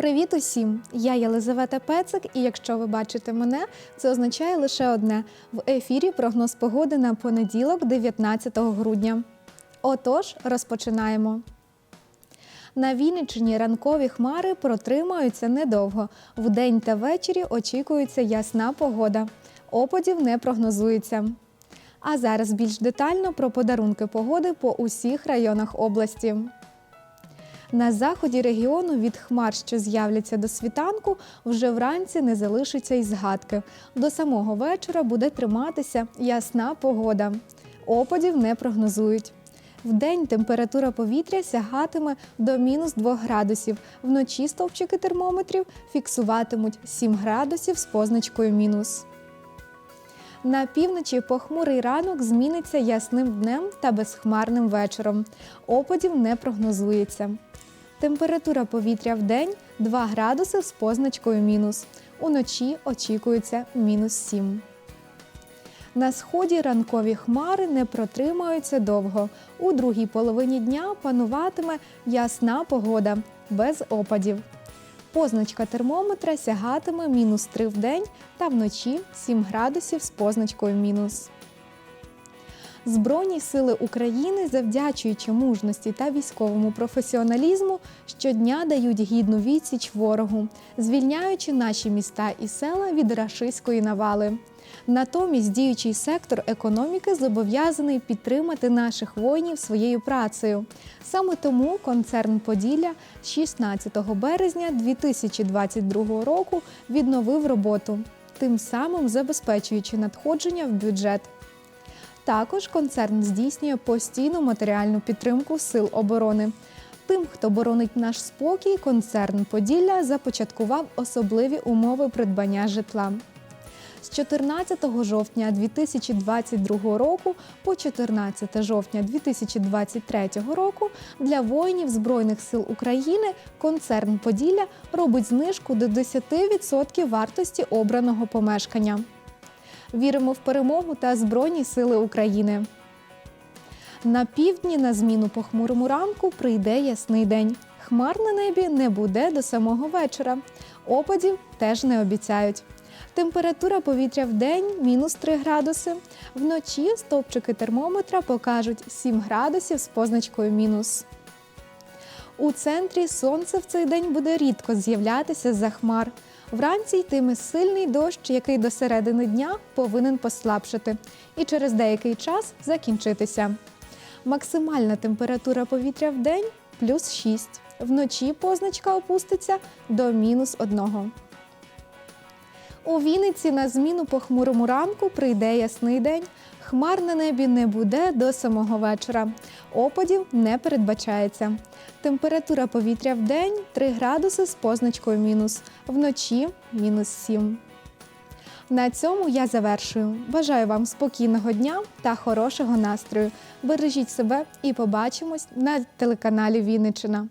Привіт усім! Я Єлизавета Пецик, і якщо ви бачите мене, це означає лише одне: в ефірі прогноз погоди на понеділок, 19 грудня. Отож, розпочинаємо. На Вінниччині ранкові хмари протримаються недовго. Вдень та ввечері очікується ясна погода. Опадів не прогнозується. А зараз більш детально про подарунки погоди по усіх районах області. На заході регіону від хмар, що з'являться до світанку, вже вранці не залишиться й згадки. До самого вечора буде триматися ясна погода. Опадів не прогнозують. Вдень температура повітря сягатиме до мінус 2 градусів. Вночі стовпчики термометрів фіксуватимуть 7 градусів з позначкою мінус. На півночі похмурий ранок зміниться ясним днем та безхмарним вечором. Опадів не прогнозується. Температура повітря в день 2 градуси з позначкою мінус. Уночі очікується мінус 7. На сході ранкові хмари не протримаються довго. У другій половині дня пануватиме ясна погода без опадів. Позначка термометра сягатиме мінус 3 в день та вночі 7 градусів з позначкою мінус. Збройні сили України, завдячуючи мужності та військовому професіоналізму, щодня дають гідну відсіч ворогу, звільняючи наші міста і села від рашистської навали. Натомість діючий сектор економіки зобов'язаний підтримати наших воїнів своєю працею. Саме тому концерн Поділля 16 березня 2022 року відновив роботу, тим самим забезпечуючи надходження в бюджет. Також концерн здійснює постійну матеріальну підтримку сил оборони. Тим, хто боронить наш спокій, концерн Поділля започаткував особливі умови придбання житла. З 14 жовтня 2022 року по 14 жовтня 2023 року для воїнів Збройних сил України концерн Поділля робить знижку до 10% вартості обраного помешкання. Віримо в перемогу та Збройні Сили України. На півдні на зміну похмурому ранку прийде ясний день. Хмар на небі не буде до самого вечора. Опадів теж не обіцяють. Температура повітря в день мінус 3 градуси. Вночі стовпчики термометра покажуть 7 градусів з позначкою мінус. У центрі сонце в цей день буде рідко з'являтися за хмар. Вранці йтиме сильний дощ, який до середини дня повинен послабшати, і через деякий час закінчитися. Максимальна температура повітря в день плюс 6. Вночі позначка опуститься до мінус 1. У Вінниці на зміну похмурому ранку прийде ясний день. Хмар на небі не буде до самого вечора. Опадів не передбачається. Температура повітря в день 3 градуси з позначкою мінус, вночі мінус 7. На цьому я завершую. Бажаю вам спокійного дня та хорошого настрою. Бережіть себе і побачимось на телеканалі Вінниччина.